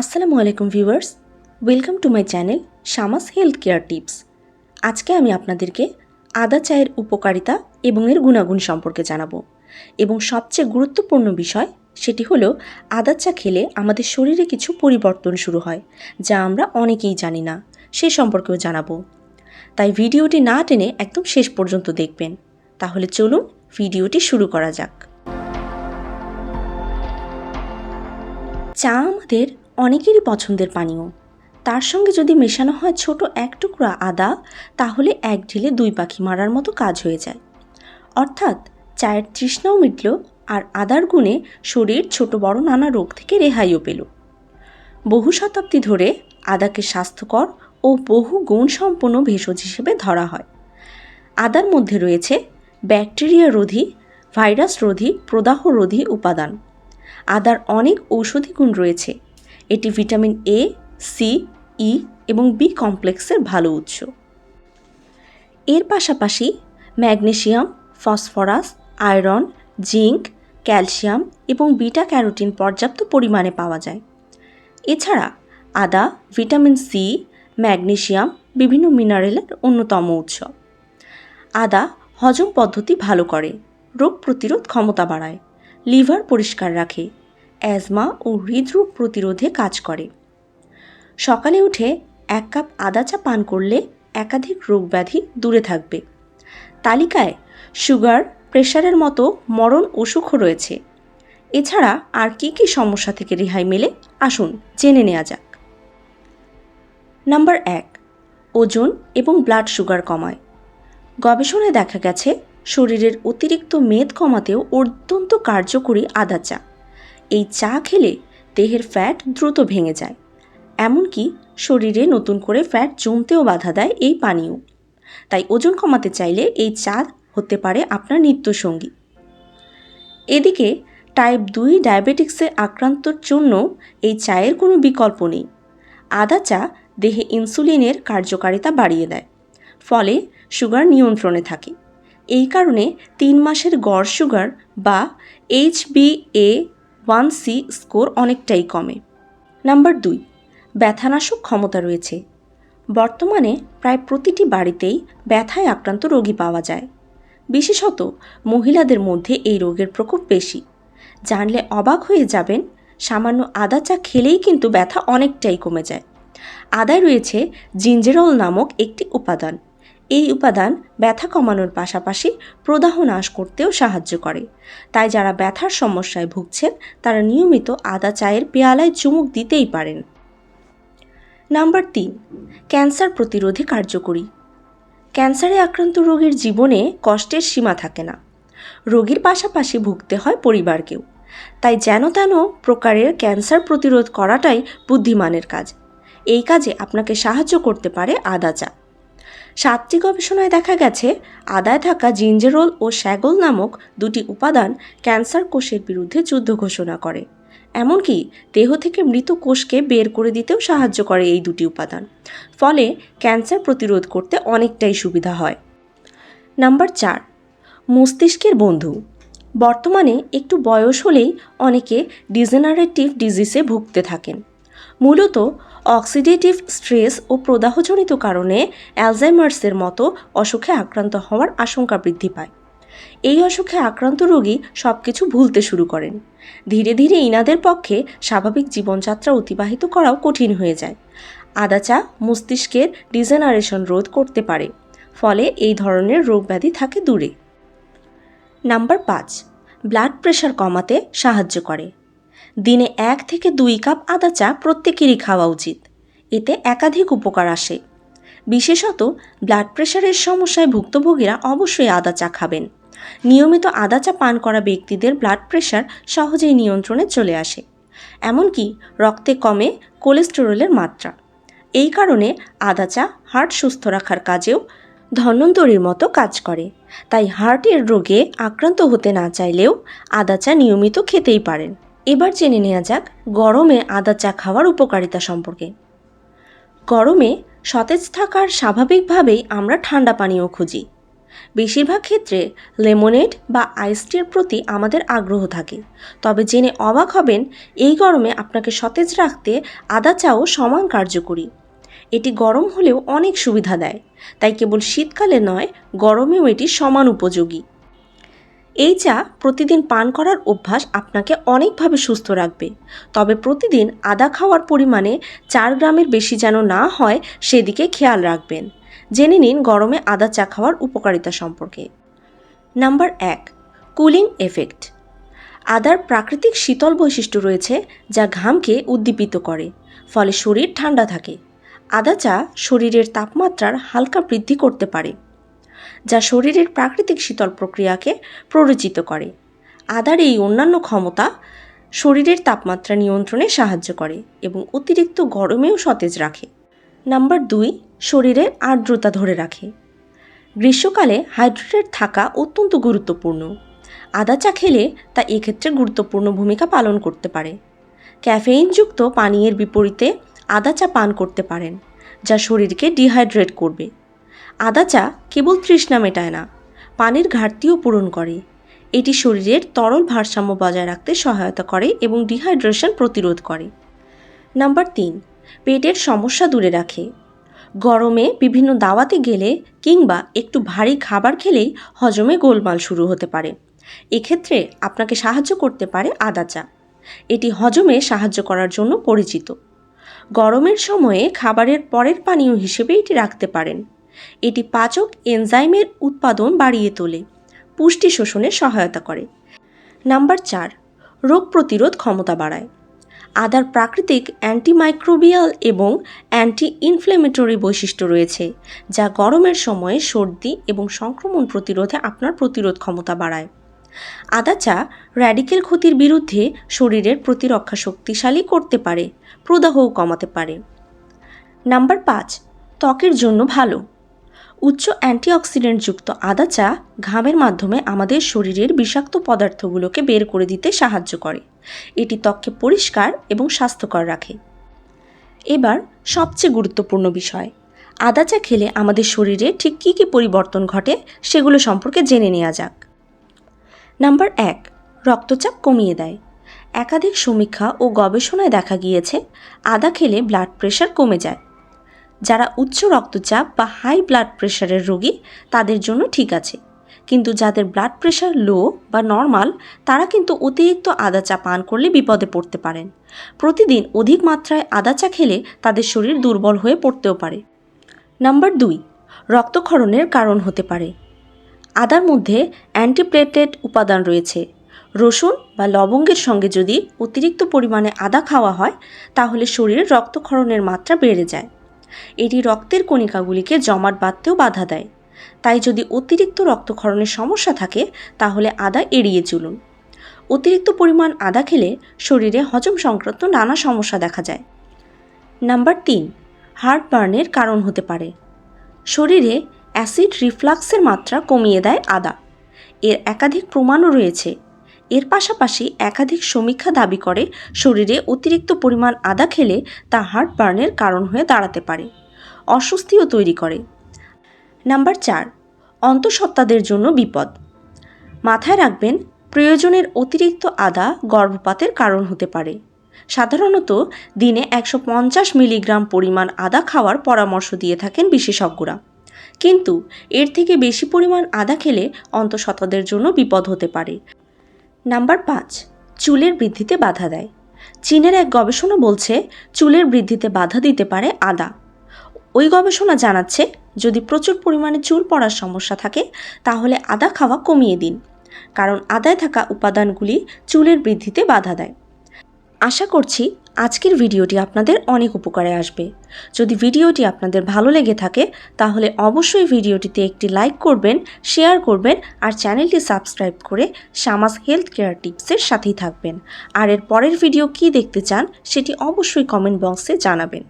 আসসালামু আলাইকুম viewers, welcome to my channel Shamas health care tips. আজকে আমি আপনাদেরকে আদা চায়ের উপকারিতা এবং এর গুণাগুণ সম্পর্কে জানাব। এবং সবচেয়ে গুরুত্বপূর্ণ বিষয় সেটি হলো, আদা চা খেলে আমাদের শরীরে কিছু পরিবর্তন শুরু হয়, যা আমরা অনেকেই জানি না, সে সম্পর্কেও জানাব। তাই ভিডিওটি না টেনে একদম শেষ পর্যন্ত দেখবেন। তাহলে চলুন ভিডিওটি শুরু করা যাক। চা আমাদের অনেকেরই পছন্দের পানীয়। তার সঙ্গে যদি মেশানো হয় ছোট এক টুকরা আদা, তাহলে এক ঢিলে দুই পাখি মারার মতো কাজ হয়ে যায়। অর্থাৎ চায়ের তৃষ্ণাও মিটল আর আদার গুণে শরীর ছোট বড় নানা রোগ থেকে রেহাইও পেল। বহু শতাব্দী ধরে আদাকে স্বাস্থ্যকর ও বহু গুণসম্পন্ন ভেষজ হিসেবে ধরা হয়। আদার মধ্যে রয়েছে ব্যাকটেরিয়া রোধী, ভাইরাস রোধী, প্রদাহ রোধী উপাদান। আদার অনেক ঔষধি গুণ রয়েছে। এটি ভিটামিন এ সি ই এবং বি কমপ্লেক্সের ভালো উৎস। এর পাশাপাশি magnesium phosphorus, iron, zinc, calcium এবং বিটা ক্যারোটিন পর্যাপ্ত পরিমাণে পাওয়া যায়। এছাড়া আদা, ভিটামিন সি ম্যাগনেসিয়াম বিভিন্ন মিনারেলের অন্যতম উৎস। আদা হজম পদ্ধতি ভালো করে, রোগ প্রতিরোধ ক্ষমতা বাড়ায়, লিভার পরিষ্কার রাখে অ্যাজমা ও হৃদরোগ প্রতিরোধে কাজ করে। সকালে উঠে এক কাপ আদা চা পান করলে একাধিক রোগ ব্যাধি দূরে থাকবে। তালিকায় সুগার, প্রেশারের মতো মরণ অসুখও রয়েছে। এছাড়া আর কি কি সমস্যা থেকে রেহাই মেলে আসুন জেনে নেওয়া যাক। নাম্বার এক, ওজন এবং ব্লাড সুগার কমায়। গবেষণায় দেখা গেছে, শরীরের অতিরিক্ত মেদ কমাতেও অত্যন্ত কার্যকরী আদা চা। এই চা খেলে দেহের ফ্যাট দ্রুত ভেঙে যায়। এমনকি শরীরে নতুন করে ফ্যাট জমতেও বাধা দেয় এই পানীয়। তাই ওজন কমাতে চাইলে এই চা হতে পারে আপনার নিত্যসঙ্গী। এদিকে টাইপ দুই ডায়াবেটিক্সে আক্রান্তর জন্য এই চায়ের কোনো বিকল্প নেই। আদা চা দেহে ইনসুলিনের কার্যকারিতা বাড়িয়ে দেয়, ফলে সুগার নিয়ন্ত্রণে থাকে। এই কারণে তিন মাসের গড় সুগার বা H B A one C score অনেকটাই কমে। নাম্বার দুই, ব্যথানাশক ক্ষমতা রয়েছে। বর্তমানে প্রায় প্রতিটি বাড়িতেই ব্যথায় আক্রান্ত রোগী পাওয়া যায়। বিশেষত মহিলাদের মধ্যে এই রোগের প্রকোপ বেশি। জানলে অবাক হয়ে যাবেন, সামান্য আদা চা খেলেই কিন্তু ব্যথা অনেকটাই কমে যায়। আদায় রয়েছে জিঞ্জেরল নামক একটি উপাদান। এই উপাদান ব্যথা কমানোর পাশাপাশি প্রদাহ নাশ করতেও সাহায্য করে। তাই যারা ব্যথার সমস্যায় ভুগছেন, তারা নিয়মিত আদা চায়ের পেয়ালায় চুমুক দিতেই পারেন। নাম্বার তিন, ক্যান্সার প্রতিরোধে কার্যকরী। ক্যান্সারে আক্রান্ত রোগীর জীবনে কষ্টের সীমা থাকে না। রোগীর পাশাপাশি ভুগতে হয় পরিবারকেও। তাই যেন তেন প্রকারের ক্যান্সার প্রতিরোধ করাটাই বুদ্ধিমানের কাজ। এই কাজে আপনাকে সাহায্য করতে পারে আদা চা। সাতটি গবেষণায় দেখা গেছে, আদায় থাকা জিঞ্জেরোল ও স্যাগল নামক দুটি উপাদান ক্যান্সার কোষের বিরুদ্ধে যুদ্ধ ঘোষণা করে। এমনকি দেহ থেকে মৃত কোষকে বের করে দিতেও সাহায্য করে এই দুটি উপাদান। ফলে ক্যান্সার প্রতিরোধ করতে অনেকটাই সুবিধা হয়। নাম্বার চার, মস্তিষ্কের বন্ধু। বর্তমানে একটু বয়স হলেই অনেকে ডিজেনারেটিভ ডিজিজে ভুগতে থাকেন। মূলত অক্সিডেটিভ স্ট্রেস ও প্রদাহজনিত কারণে অ্যালজাইমার্সের মতো অসুখে আক্রান্ত হওয়ার আশঙ্কা বৃদ্ধি পায়। এই অসুখে আক্রান্ত রোগী সব কিছু ভুলতে শুরু করেন। ধীরে ধীরে ইনাদের পক্ষে স্বাভাবিক জীবনযাত্রা অতিবাহিত করাও কঠিন হয়ে যায়। আদা চা মস্তিষ্কের ডিজেনারেশন রোধ করতে পারে, ফলে এই ধরনের রোগব্যাধি থাকে দূরে। নাম্বার পাঁচ, ব্লাড প্রেশার কমাতে সাহায্য করে। দিনে এক থেকে দুই কাপ আদা চা প্রত্যেকেরই খাওয়া উচিত। এতে একাধিক উপকার আসে। বিশেষত ব্লাড প্রেশারের সমস্যায় ভুক্তভোগীরা অবশ্যই আদা চা খাবেন। নিয়মিত আদা চা পান করা ব্যক্তিদের ব্লাড প্রেশার সহজেই নিয়ন্ত্রণে চলে আসে। এমনকি রক্তে কমে কোলেস্টেরলের মাত্রা। এই কারণে আদা চা হার্ট সুস্থ রাখার কাজেও ধন্বন্তরীর মতো কাজ করে। তাই হার্টের রোগে আক্রান্ত হতে না চাইলেও আদা চা নিয়মিত খেতেই পারেন। এবার জেনে নেওয়া যাক গরমে আদা চা খাওয়ার উপকারিতা সম্পর্কে। গরমে সতেজ থাকার স্বাভাবিকভাবেই আমরা ঠান্ডা পানীয় খুঁজি। বেশিরভাগ ক্ষেত্রে লেমনেড বা আইসটির প্রতি আমাদের আগ্রহ থাকে। তবে জেনে অবাক হবেন, এই গরমে আপনাকে সতেজ রাখতে আদা চাও সমান কার্যকরী। এটি গরম হলেও অনেক সুবিধা দেয়। তাই কেবল শীতকালে নয়, গরমেও এটি সমান উপযোগী। এই চা প্রতিদিন পান করার অভ্যাস আপনাকে অনেকভাবে সুস্থ রাখবে। তবে প্রতিদিন আদা খাওয়ার পরিমাণে চার গ্রামের বেশি যেন না হয়, সেদিকে খেয়াল রাখবেন। জেনে নিন গরমে আদা চা খাওয়ার উপকারিতা সম্পর্কে। নাম্বার এক, কুলিং এফেক্ট। আদার প্রাকৃতিক শীতল বৈশিষ্ট্য রয়েছে যা ঘামকে উদ্দীপিত করে, ফলে শরীর ঠান্ডা থাকে। আদা চা শরীরের তাপমাত্রার হালকা বৃদ্ধি করতে পারে। যা শরীরের প্রাকৃতিক শীতল প্রক্রিয়াকে প্ররোচিত করে। আদার এই অন্যান্য ক্ষমতা শরীরের তাপমাত্রা নিয়ন্ত্রণে সাহায্য করে এবং অতিরিক্ত গরমেও সতেজ রাখে। নাম্বার দুই, শরীরের আর্দ্রতা ধরে রাখে। গ্রীষ্মকালে হাইড্রেটেড থাকা অত্যন্ত গুরুত্বপূর্ণ। আদা চা খেলে তা এক্ষেত্রে গুরুত্বপূর্ণ ভূমিকা পালন করতে পারে। ক্যাফেইনযুক্ত পানীয়ের বিপরীতে আদা চা পান করতে পারেন, যা শরীরকে ডিহাইড্রেট করবে। আদা চা কেবল তৃষ্ণা মেটায় না, পানির ঘাটতিও পূরণ করে। এটি শরীরের তরল ভারসাম্য বজায় রাখতে সহায়তা করে এবং ডিহাইড্রেশন প্রতিরোধ করে। নাম্বার তিন, পেটের সমস্যা দূরে রাখে। গরমে বিভিন্ন দাওয়াতে গেলে কিংবা একটু ভারী খাবার খেলেই হজমে গোলমাল শুরু হতে পারে। এক্ষেত্রে আপনাকে সাহায্য করতে পারে আদা চা। এটি হজমে সাহায্য করার জন্য পরিচিত। গরমের সময়ে খাবারের পরের পানীয় হিসেবে এটি রাখতে পারেন। এটি পাচক এনজাইমের উৎপাদন বাড়িয়ে তোলে, পুষ্টি শোষণে সহায়তা করে। নাম্বার চার, রোগ প্রতিরোধ ক্ষমতা বাড়ায়। আদার প্রাকৃতিক অ্যান্টিমাইক্রোবিয়াল এবং অ্যান্টি ইনফ্লেমেটরি বৈশিষ্ট্য রয়েছে, যা গরমের সময়ে সর্দি এবং সংক্রমণ প্রতিরোধে আপনার প্রতিরোধ ক্ষমতা বাড়ায়। আদা চা র্যাডিক্যাল ক্ষতির বিরুদ্ধে শরীরের প্রতিরক্ষা শক্তিশালী করতে পারে, প্রদাহও কমাতে পারে। নাম্বার পাঁচ, ত্বকের জন্য ভালো। উচ্চ অ্যান্টিঅক্সিডেন্টযুক্ত আদা চা ঘামের মাধ্যমে আমাদের শরীরের বিষাক্ত পদার্থগুলোকে বের করে দিতে সাহায্য করে। এটি ত্বককে পরিষ্কার এবং স্বাস্থ্যকর রাখে। এবার সবচেয়ে গুরুত্বপূর্ণ বিষয়, আদা চা খেলে আমাদের শরীরে ঠিক কী কী পরিবর্তন ঘটে সেগুলো সম্পর্কে জেনে নেওয়া যাক। নাম্বার এক, রক্তচাপ কমিয়ে দেয়। একাধিক সমীক্ষা ও গবেষণায় দেখা গিয়েছে, আদা খেলে ব্লাড প্রেশার কমে যায়। যারা উচ্চ রক্তচাপ বা হাই ব্লাড প্রেশারের রোগী, তাদের জন্য ঠিক আছে। কিন্তু যাদের ব্লাড প্রেশার লো বা নর্মাল তারা কিন্তু অতিরিক্ত আদা চা পান করলে বিপদে পড়তে পারেন। প্রতিদিন অধিক মাত্রায় আদা চা খেলে তাদের শরীর দুর্বল হয়ে পড়তেও পারে। নাম্বার দুই, রক্তক্ষরণের কারণ হতে পারে। আদার মধ্যে অ্যান্টিপ্লেটেড উপাদান রয়েছে। রসুন বা লবঙ্গের সঙ্গে যদি অতিরিক্ত পরিমাণে আদা খাওয়া হয়, তাহলে শরীরে রক্তক্ষরণের মাত্রা বেড়ে যায়। এটি রক্তের কণিকাগুলিকে জমাট বাঁধতেও বাধা দেয়। তাই যদি অতিরিক্ত রক্তক্ষরণের সমস্যা থাকে, তাহলে আদা এড়িয়ে চলুন। অতিরিক্ত পরিমাণ আদা খেলে শরীরে হজম সংক্রান্ত নানা সমস্যা দেখা যায়। নাম্বার তিন হার্ট বার্নের কারণ হতে পারে। শরীরে অ্যাসিড রিফ্লাক্সের মাত্রা কমিয়ে দেয় আদা। এর একাধিক প্রমাণও রয়েছে। এর পাশাপাশি একাধিক সমীক্ষা দাবি করে, শরীরে অতিরিক্ত পরিমাণ আদা খেলে তা হার্ট বার্নের কারণ হয়ে দাঁড়াতে পারে। অস্বস্তিও তৈরি করে। নাম্বার চার, অন্তঃসত্ত্বাদের জন্য বিপদ। মাথায় রাখবেন, প্রয়োজনের অতিরিক্ত আদা গর্ভপাতের কারণ হতে পারে। সাধারণত দিনে একশো পঞ্চাশ মিলিগ্রাম পরিমাণ আদা খাওয়ার পরামর্শ দিয়ে থাকেন বিশেষজ্ঞরা। কিন্তু এর থেকে বেশি পরিমাণ আদা খেলে অন্তঃসত্ত্বাদের জন্য বিপদ হতে পারে। নাম্বার পাঁচ, চুলের বৃদ্ধিতে বাধা দেয়। চীনের এক গবেষণা বলছে, চুলের বৃদ্ধিতে বাধা দিতে পারে আদা। ওই গবেষণা জানাচ্ছে, যদি প্রচুর পরিমাণে চুল পড়ার সমস্যা থাকে, তাহলে আদা খাওয়া কমিয়ে দিন। কারণ আদায় থাকা উপাদানগুলি চুলের বৃদ্ধিতে বাধা দেয়। আশা করছি আজকের ভিডিওটি আপনাদের অনেক উপকারে আসবে। যদি ভিডিওটি আপনাদের ভালো লেগে থাকে, তাহলে অবশ্যই ভিডিওটিতে একটি লাইক করবেন, শেয়ার করবেন আর চ্যানেলটি সাবস্ক্রাইব করে সামাস হেলথ কেয়ার টিপসের সাথেই থাকবেন। আর এর পরের ভিডিও কি দেখতে চান, সেটি অবশ্যই কমেন্ট বক্সে জানাবেন।